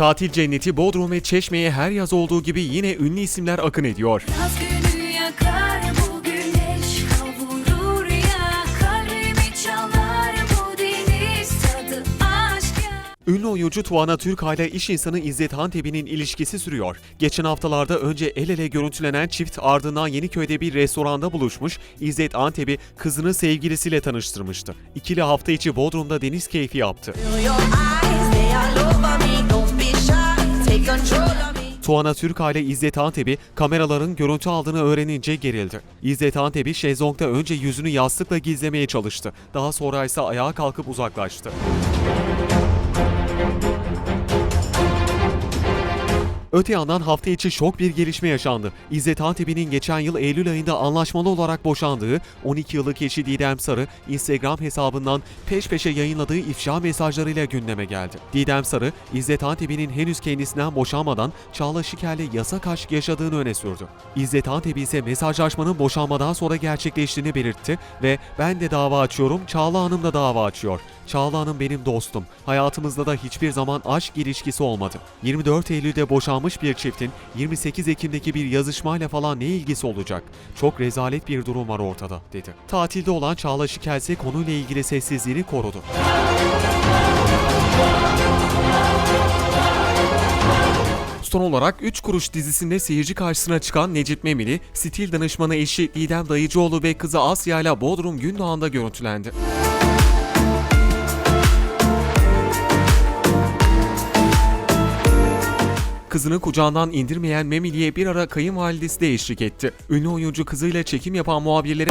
Tatil cenneti Bodrum ve Çeşme'ye her yaz olduğu gibi yine ünlü isimler akın ediyor. Yakar güneş çalar. Ünlü oyuncu Tuana Türkay ile iş insanı İzzet Hantebi'nin ilişkisi sürüyor. Geçen haftalarda önce el ele görüntülenen çift ardından Yeniköy'de bir restoranda buluşmuş, İzzet Antebi kızını sevgilisiyle tanıştırmıştı. İkili hafta içi Bodrum'da deniz keyfi yaptı. Feel your Tuana Türkay ile İzzet Antebi kameraların görüntü aldığını öğrenince gerildi. İzzet Antebi şezlongda önce yüzünü yastıkla gizlemeye çalıştı. Daha sonra ise ayağa kalkıp uzaklaştı. Öte yandan hafta içi şok bir gelişme yaşandı. İzzet Antebi'nin geçen yıl Eylül ayında anlaşmalı olarak boşandığı 12 yıllık eşi Didem Sarı Instagram hesabından peş peşe yayınladığı ifşa mesajlarıyla gündeme geldi. Didem Sarı, İzzet Antebi'nin henüz kendisinden boşanmadan Çağla Şiker'le yasak aşk yaşadığını öne sürdü. İzzet Antebi ise mesajlaşmanın boşanmadan sonra gerçekleştiğini belirtti ve ben de dava açıyorum, Çağla Hanım da dava açıyor. Çağla Hanım benim dostum. Hayatımızda da hiçbir zaman aşk ilişkisi olmadı. 24 Eylül'de boşanmış bir çiftin 28 Ekim'deki bir yazışmayla falan ne ilgisi olacak? Çok rezalet bir durum var ortada, dedi. Tatilde olan Çağla Şikel ise konuyla ilgili sessizliğini korudu. Son olarak 3 Kuruş dizisinde seyirci karşısına çıkan Necip Memili, stil danışmanı eşi Didem Dayıcıoğlu ve kızı Asya ile Bodrum Gündoğan'da görüntülendi. Kızını kucağından indirmeyen Memili'ye bir ara kayınvalidesi de eşlik etti. Ünlü oyuncu kızıyla çekim yapan muhabirlere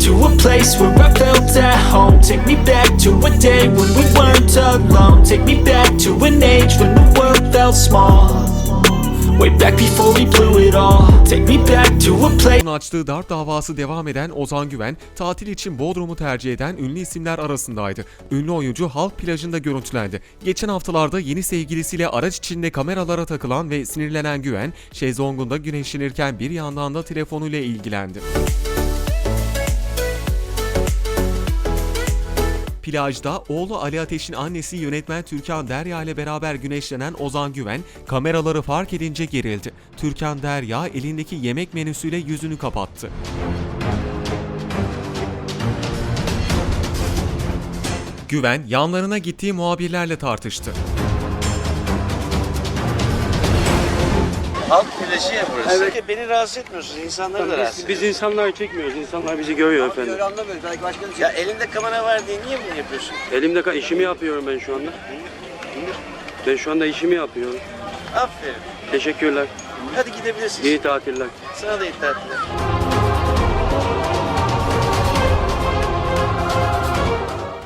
to a place where I felt at home. Take me back to a day when we weren't alone. Take me back to an age when the world felt small. Way back before we blew it all. Take me back to a place. açtığı darp davası devam eden Ozan Güven, tatil için Bodrum'u tercih eden ünlü isimler arasındaydı. Ünlü oyuncu halk plajında görüntülendi. Geçen haftalarda yeni sevgilisiyle araç içinde kameralara takılan ve sinirlenen Güven, şezlongunda güneşlenirken bir yandan da telefonuyla ilgilendi. Plajda oğlu Ali Ateş'in annesi yönetmen Türkan Derya ile beraber güneşlenen Ozan Güven kameraları fark edince gerildi. Türkan Derya elindeki yemek menüsüyle yüzünü kapattı. Güven yanlarına gittiği muhabirlerle tartıştı. Halk plajı ya burası. Evet. Beni rahatsız etmiyorsunuz. insanları da rahatsız Biz, biz insanları çekmiyoruz. İnsanlar bizi görüyor efendim. anlamıyoruz. Belki başka Ya elinde kamera var diye niye bunu yapıyorsun? Elimde ka- işimi yapıyorum ben şu anda. Ben şu anda işimi yapıyorum. Aferin. Teşekkürler. Hadi gidebilirsin. İyi tatiller. Sana da iyi tatiller.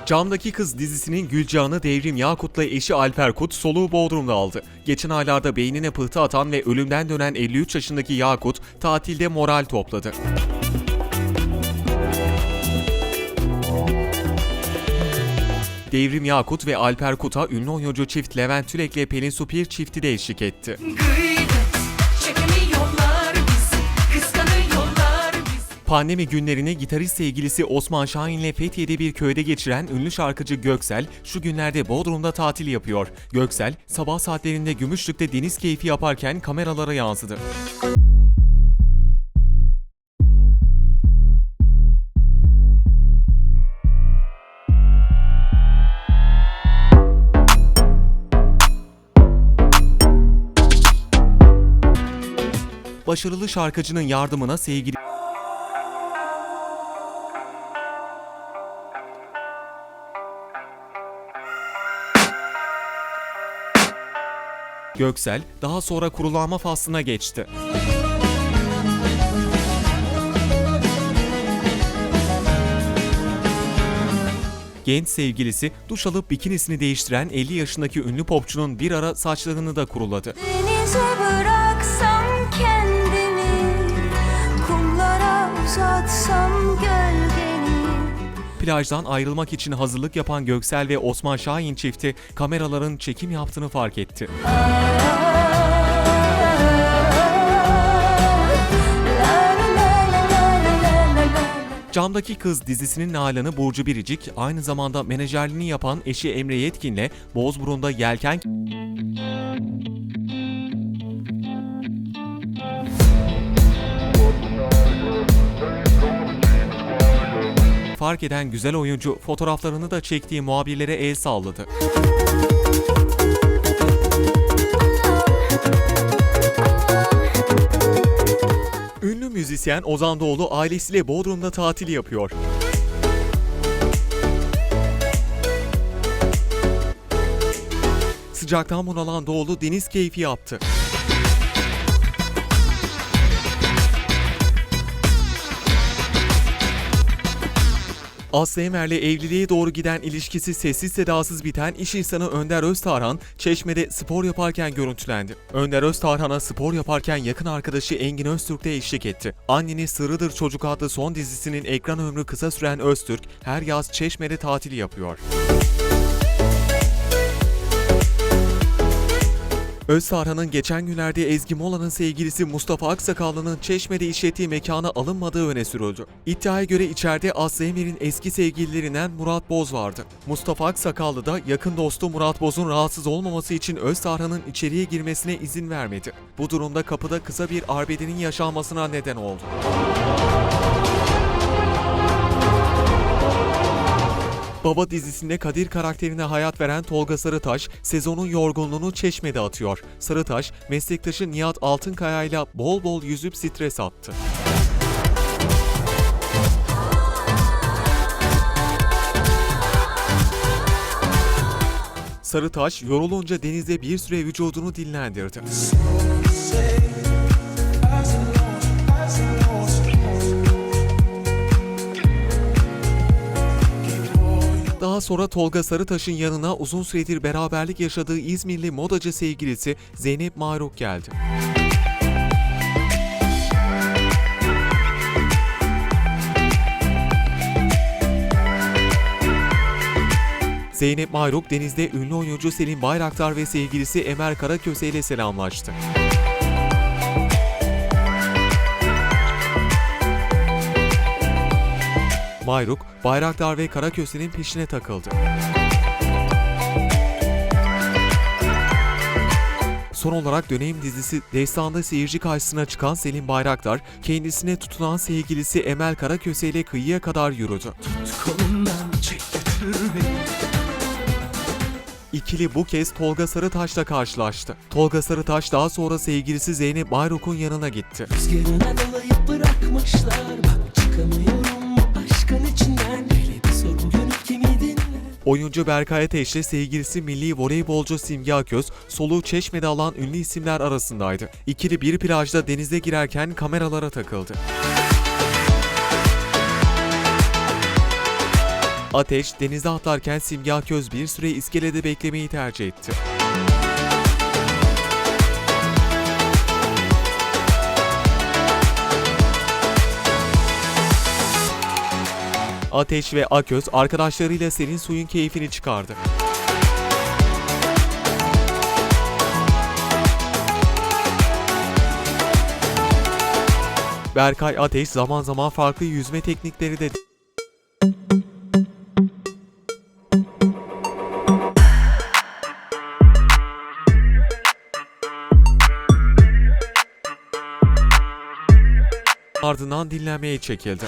Camdaki Kız dizisinin Gülcan'ı Devrim Yakut'la eşi Alper Kut soluğu Bodrum'da aldı. Geçen aylarda beynine pıhtı atan ve ölümden dönen 53 yaşındaki Yakut tatilde moral topladı. Devrim Yakut ve Alper Kut'a ünlü oyuncu çift Levent Tülek ile Pelin Supir çifti de eşlik etti. Gıybet Pandemi günlerini gitarist sevgilisi Osman Şahin ile Fethiye'de bir köyde geçiren ünlü şarkıcı Göksel şu günlerde Bodrum'da tatil yapıyor. Göksel sabah saatlerinde Gümüşlük'te deniz keyfi yaparken kameralara yansıdı. Başarılı şarkıcının yardımına sevgili Göksel daha sonra kurulama faslına geçti. Genç sevgilisi duş alıp bikinisini değiştiren 50 yaşındaki ünlü popçunun bir ara saçlarını da kuruladı. Plajdan ayrılmak için hazırlık yapan Göksel ve Osman Şahin çifti kameraların çekim yaptığını fark etti. Camdaki Kız dizisinin nalanı Burcu Biricik aynı zamanda menajerliğini yapan eşi Emre Yetkin'le Bozburun'da yelken fark eden güzel oyuncu fotoğraflarını da çektiği muhabirlere el salladı. Ünlü müzisyen Ozan Doğulu ailesiyle Bodrum'da tatil yapıyor. Sıcaktan bunalan Doğulu deniz keyfi yaptı. Aslı Emer'le evliliğe doğru giden ilişkisi sessiz sedasız biten iş insanı Önder Öztarhan, Çeşme'de spor yaparken görüntülendi. Önder Öztarhan'a spor yaparken yakın arkadaşı Engin Öztürk de eşlik etti. Anneni Sırrıdır Çocuk adlı son dizisinin ekran ömrü kısa süren Öztürk, her yaz Çeşme'de tatil yapıyor. Öztarhan'ın geçen günlerde Ezgi Mola'nın sevgilisi Mustafa Aksakallı'nın Çeşme'de işlettiği mekana alınmadığı öne sürüldü. İddiaya göre içeride Aslı Emir'in eski sevgililerinden Murat Boz vardı. Mustafa Aksakallı da yakın dostu Murat Boz'un rahatsız olmaması için Öztarhan'ın içeriye girmesine izin vermedi. Bu durumda kapıda kısa bir arbedenin yaşanmasına neden oldu. Baba dizisinde Kadir karakterine hayat veren Tolga Sarıtaş, sezonun yorgunluğunu çeşmede atıyor. Sarıtaş, meslektaşı Nihat Altınkaya ile bol bol yüzüp stres attı. Sarıtaş, yorulunca denizde bir süre vücudunu dinlendirdi. Daha sonra Tolga Sarıtaş'ın yanına uzun süredir beraberlik yaşadığı İzmirli modacı sevgilisi Zeynep Maruk geldi. Zeynep Mayruk denizde ünlü oyuncu Selin Bayraktar ve sevgilisi Emel Karaköse ile selamlaştı. Mayruk, Bayraktar ve Karaköse'nin peşine takıldı. Son olarak dönem dizisi Destan'da seyirci karşısına çıkan Selim Bayraktar, kendisine tutunan sevgilisi Emel Karaköse ile kıyıya kadar yürüdü. İkili bu kez Tolga Sarıtaş'la karşılaştı. Tolga Sarıtaş daha sonra sevgilisi Zeynep Bayrok'un yanına gitti. Rüzgarına dalayıp bırakmışlar Bak çıkamıyorum Oyuncu Berkay Ateş'le sevgilisi milli voleybolcu Simge Aköz, soluğu Çeşme'de alan ünlü isimler arasındaydı. İkili bir plajda denize girerken kameralara takıldı. Ateş, denize atlarken Simge Aköz bir süre iskelede beklemeyi tercih etti. Ateş ve Aköz arkadaşlarıyla serin suyun keyfini çıkardı. Berkay Ateş zaman zaman farklı yüzme teknikleri de ardından dinlenmeye çekildi.